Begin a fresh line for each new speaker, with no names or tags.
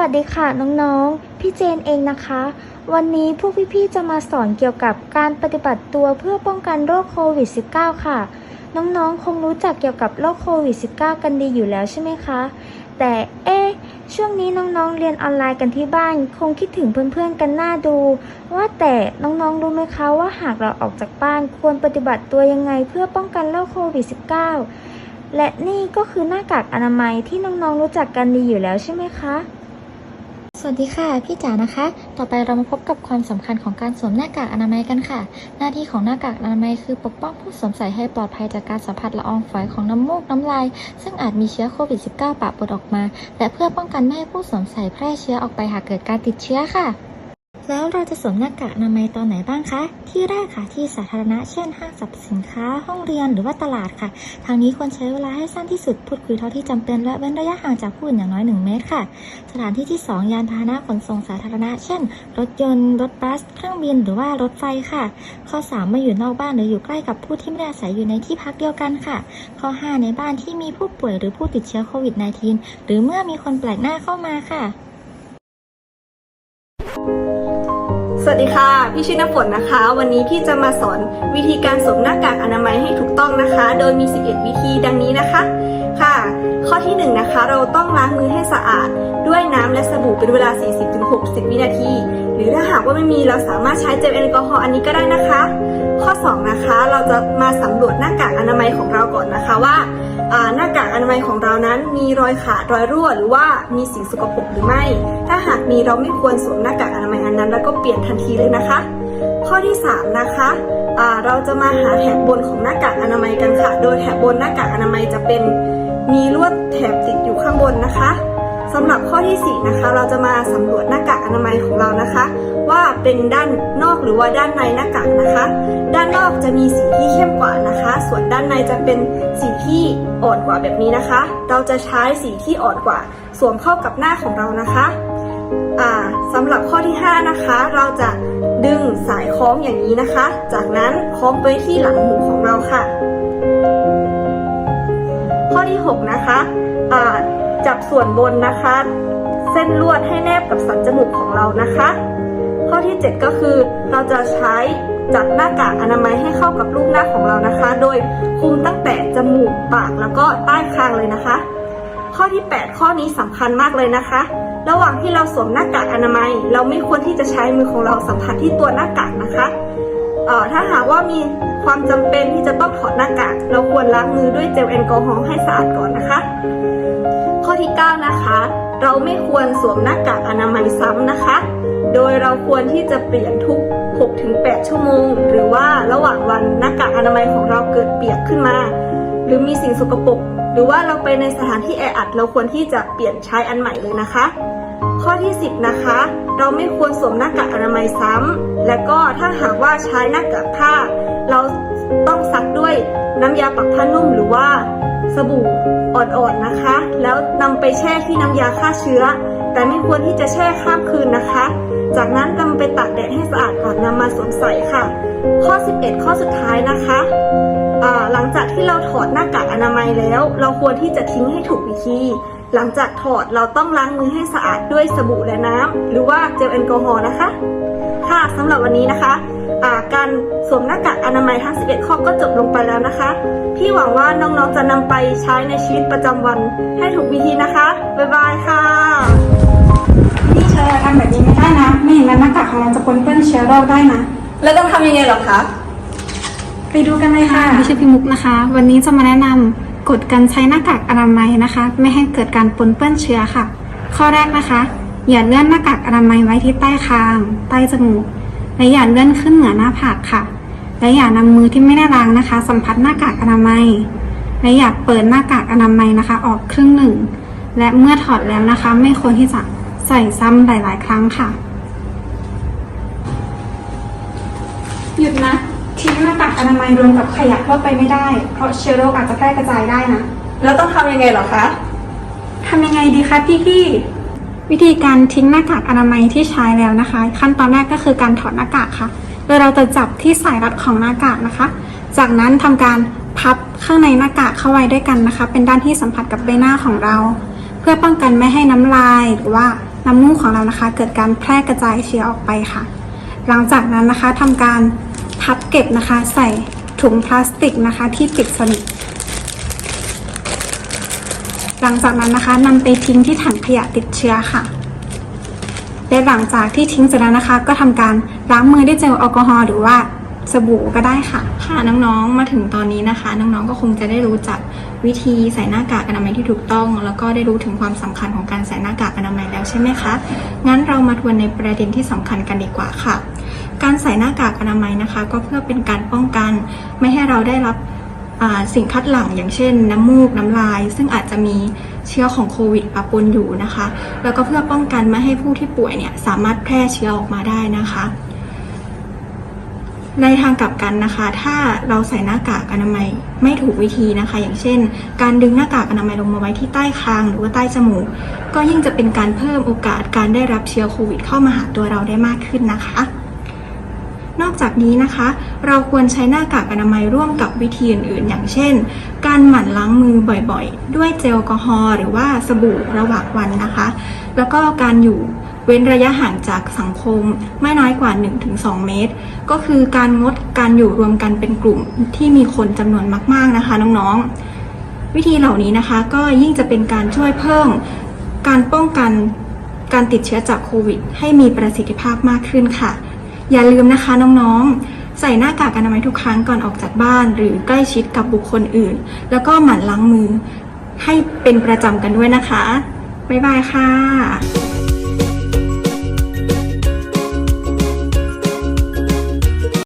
วัสดีค่ะน้องๆ พี่เจนเองนะคะ วันนี้พวกพี่ๆ จะมาสอนเกี่ยวกับการปฏิบัติตัวเพื่อป้องกันโรคโควิด -19 ค่ะ น้องๆ คงรู้จักเกี่ยวกับโรคโควิด -19 กันดีอยู่แล้วใช่ไหมคะ แต่เอ๊ะช่วงนี้น้องๆ เรียนออนไลน์กันที่บ้าน คงคิดถึงเพื่อนๆ กันหน้าดู ว่าแต่น้องๆ รู้ไหมคะว่าหากเราออกจากบ้านควรปฏิบัติตัวยังไงเพื่อป้องกันโรคโควิด -19 และนี่ก็คือหน้ากากอนามัยที่น้องๆ รู้จักกันดีอยู่แล้วใช่ไหมคะ
สวัสดีค่ะ พี่จ๋านะคะ ต่อไปเรามาพบกับความสำคัญของการสวมหน้ากากอนามัยกันค่ะ หน้าที่ของหน้ากากอนามัยคือปกป้องผู้สวมใส่ให้ปลอดภัยจากการสัมผัสละอองฝอยของน้ำมูกน้ำลาย ซึ่งอาจมีเชื้อโควิด -19 ปะปนออกมา และเพื่อป้องกันไม่ให้ผู้สวมใส่แพร่เชื้อออกไปหากเกิดการติดเชื้อค่ะ แล้วเราจะสวมหน้ากากอนามัยตอนไหนบ้างคะ ที่แรกค่ะที่สาธารณะเช่นห้างสรรพสินค้าห้องเรียนหรือว่าตลาดค่ะ ทางนี้ควรใช้เวลาให้สั้นที่สุดพูดคุยเท่าที่จำเป็นและเว้นระยะห่างจากผู้อื่นอย่างน้อย 1 เมตรค่ะ สถานที่ที่ 2 ยานพาหนะขนส่งสาธารณะ เช่น รถยนต์รถบัส เครื่องบินหรือว่ารถไฟค่ะ ข้อ3มาอยู่นอกบ้านหรืออยู่ใกล้กับผู้ที่ไม่ได้อาศัยอยู่ในที่พักเดียวกันค่ะ ข้อ 5 ในบ้านที่มีผู้ป่วยหรือผู้ติดเชื้อโควิด -19 หรือเมื่อมีคนแปลกหน้าเข้ามาค่ะ
สวัสดีค่ะ พี่ชื่อน้ำฝนนะคะ วันนี้พี่จะมาสอนวิธีการสวมหน้ากากอนามัยให้ถูกต้องนะคะ โดยมี 11 วิธีดังนี้นะคะ ค่ะ ข้อที่1นะคะเราต้องล้างมือให้สะอาด ด้วยน้ำและสบู่เป็นเวลา 40-60 วินาที หรือถ้าหากว่าไม่มีเราสามารถใช้เจลแอลกอฮอล์อันนี้ก็ได้นะคะ ข้อ 2 นะคะเราจะมาสำรวจหน้ากากอนามัยของเราก่อนนะคะว่า นากากอนามัยของเรานั้นมีรอยขาดรอยรั่ว หรือว่ามีสิ่งสกปรกหรือไม่ ถ้าหากมีเราไม่ควรสวมหน้ากากอนามัยอันนั้น แล้วก็เปลี่ยนทันทีเลยนะคะ ข้อที่ 3 นะคะเราจะมาหาแถบบนของหน้ากากอนามัยกันค่ะ โดยแถบบนหน้ากากอนามัยจะเป็นมีลวดแถบติดอยู่ข้างบนนะคะสำหรับข้อที่ 4 นะคะ เราจะมาสำรวจหน้ากากอนามัยของเรานะคะ ว่าเป็นด้านนอกหรือว่าด้านในหน้ากากนะคะ มีสีที่เข้มกว่านะคะ ส่วนด้านในจะเป็นสีที่อ่อนกว่าแบบนี้นะคะ เราจะใช้สีที่อ่อนกว่า สวมเข้ากับหน้าของเรานะคะสำหรับข้อที่ 5 นะคะ เราจะดึงสายคล้องอย่างนี้นะคะ จากนั้นคล้องไปที่หลังหูของเราค่ะ ข้อที่ 6 นะคะจับส่วนบนนะคะ เส้นลวดให้แนบกับสันจมูกของเรานะคะ ข้อที่ 7 ก็คือเราจะใช้ จัดหน้ากากอนามัยให้เข้ากับรูปหน้าของเรานะคะ โดยคุมตั้งแต่จมูกปากแล้วก็ใต้คางเลยนะคะ ข้อที่ 8 ข้อนี้สำคัญมากเลยนะคะ ระหว่างที่เราสวมหน้ากากอนามัย เราไม่ควรที่จะใช้มือของเราสัมผัสที่ตัวหน้ากากนะคะเอ่อถ้าหากว่ามีความจำเป็นที่จะต้องถอดหน้ากากเราควรล้างมือด้วยเจลแอลกอฮอล์ให้สะอาดก่อนนะคะ ข้อที่ 9 นะคะ เราไม่ควรสวมหน้ากากอนามัยซ้ำนะคะ โดยเราควรที่จะเปลี่ยนทุก 6-8 ชั่วโมง หรือว่าระหว่างวันหน้ากากอนามัยของเราเกิดเปียกขึ้นมา หรือมีสิ่งสกปรกหรือว่าเราไปในสถานที่แออัดเราควรที่จะเปลี่ยนใช้อันใหม่เลยนะคะ ข้อที่ 10 นะคะ เราไม่ควรสวมหน้ากากอนามัยซ้ำและก็ถ้าหากว่าใช้หน้ากากผ้า เราต้องซักด้วยน้ำยาปักผ้านุ่มหรือว่า สบู่อ่อนๆนะคะ แล้วนำไปแช่ที่น้ำยาฆ่าเชื้อ แต่ไม่ควรที่จะแช่ข้ามคืนนะคะ จากนั้นนำไปตากแดดให้สะอาดก่อนนำมาสวมใส่ค่ะ ข้อ 11 ข้อสุดท้ายนะคะหลังจากที่เราถอดหน้ากากอนามัยแล้ว เราควรที่จะทิ้งให้ถูกวิธี หลังจากถอดเราต้องล้างมือให้สะอาดด้วยสบู่และน้ำหรือว่าเจลแอลกอฮอล์นะคะ ค่ะสำหรับวันนี้นะคะ การสวมหน้ากากอนามัยทั้ง 11 ข้อก็จบลงไปแล้วนะคะ พี่หวังว่าน้องๆจะนำไปใช้ในชีวิตประจำวันให้ถูกวิธีนะคะ บ๊ายบายค่ะ
พี่เชอทำแบบนี้ไม่ได้นะ ไม่อย่างนั้นหน้ากากของเราจะปนเปื้อนเชื้อโรคได้นะ
แล้วต้องทำยังไงเหรอคะ
ไปดูกันเลยค่ะพี่ชื่อพี่มุกนะคะ วันนี้จะมาแนะนำกฎการใช้หน้ากากอนามัยนะคะ ไม่ให้เกิดการปนเปื้อนเชื้อค่ะ ข้อแรกนะคะ อย่าเลื่อนหน้ากากอนามัยไว้ที่ใต้คาง ใต้จมูก และอย่าเลื่อนขึ้นเหนือหน้าผากค่ะ และอย่านำมือที่ไม่ได้ล้างนะคะ สัมผัสหน้ากากอนามัย และอย่าเปิดหน้ากากอนามัยนะคะ ออกครึ่งหนึ่ง และเมื่อถอดแล้วนะคะ ไม่ควรที่จะใส่ซ้ำหลาย ๆ ครั้งค่ะ หยุดนะทิ้งหน้ากากอนามัยรวมกับขยะทั่วไปไม่ได้ เพราะเชื้อโรคอาจจะแพร่กระจายได้นะ
แล้วต้องทำยังไงเหรอคะ
ทำยังไงดีคะพี่พี่ๆ วิธีการทิ้งหน้ากากอนามัยที่ใช้แล้วนะคะ ขั้นตอนแรกก็คือการถอดหน้ากากค่ะ โดยเราจะจับที่สายรัดของหน้ากากนะคะ จากนั้นทำการพับข้างในหน้ากากเข้าไว้ด้วยกันนะคะ เป็นด้านที่สัมผัสกับใบหน้าของเรา เพื่อป้องกันไม่ให้น้ำลายหรือว่าน้ำมูกของเรานะคะ เกิดการแพร่กระจายเชื้อออกไปค่ะ หลังจากนั้นนะคะทำการพับเก็บนะคะ ใส่ถุงพลาสติกนะคะ ที่ปิดสนิท หลังจากนั้นนะคะนำไปทิ้งที่ถังขยะติดเชื้อค่ะ และหลังจากที่ทิ้งเสร็จแล้วนะคะ ก็ทำการล้างมือด้วยเจลแอลกอฮอล์หรือว่าสบู่ก็ได้ค่ะ
ค่ะน้องๆ มาถึงตอนนี้นะคะ น้องๆ ก็คงจะได้รู้จักวิธีใส่หน้ากากอนามัยที่ถูกต้อง แล้วก็ได้รู้ถึงความสำคัญของการใส่หน้ากากอนามัยแล้วใช่ไหมคะ งั้นเรามาทวนในประเด็นที่สำคัญกันดีกว่าค่ะ การใส่หน้ากากอนามัยนะคะ ก็เพื่อเป็นการป้องกันไม่ให้เราได้รับ สิ่งคัดหลั่งอย่างเช่น น้ำมูกน้ำลาย ซึ่งอาจจะมีเชื้อของโควิดปะปนอยู่นะคะ แล้วก็เพื่อป้องกันไม่ให้ผู้ที่ป่วยเนี่ยสามารถแพร่เชื้อออกมาได้นะคะ ในทางกลับกันนะคะ ถ้าเราใส่หน้ากากอนามัยไม่ถูกวิธีนะคะ อย่างเช่น การดึงหน้ากากอนามัยลงมาไว้ที่ใต้คางหรือว่าใต้จมูก ก็ยิ่งจะเป็นการเพิ่มโอกาสการได้รับเชื้อโควิด เข้ามาหาตัวเราได้มากขึ้นนะคะ นอกจากนี้นะคะ เราควรใช้หน้ากากอนามัยร่วมกับวิธีอื่น ๆ อย่างเช่น การหมั่นล้างมือบ่อยๆ ด้วยเจลแอลกอฮอล์หรือว่าสบู่ระหว่างวันนะคะ แล้วก็การอยู่เว้นระยะห่างจากสังคมไม่น้อยกว่า 1-2 เมตร ก็คือการงดการอยู่รวมกันเป็นกลุ่มที่มีคนจำนวนมาก ๆนะคะน้องๆ วิธีเหล่านี้นะคะก็ยิ่งจะเป็นการช่วยเพิ่มการป้องกันการติดเชื้อจากโควิด ให้มีประสิทธิภาพมากขึ้นค่ะ อย่าลืมนะคะน้องๆ ใส่หน้ากากอนามัยทุกครั้งก่อนออกจากบ้าน หรือใกล้ชิดกับบุคคลอื่น แล้วก็หมั่นล้างมือให้เป็นประจำกันด้วยนะคะ บ๊ายบายค่ะ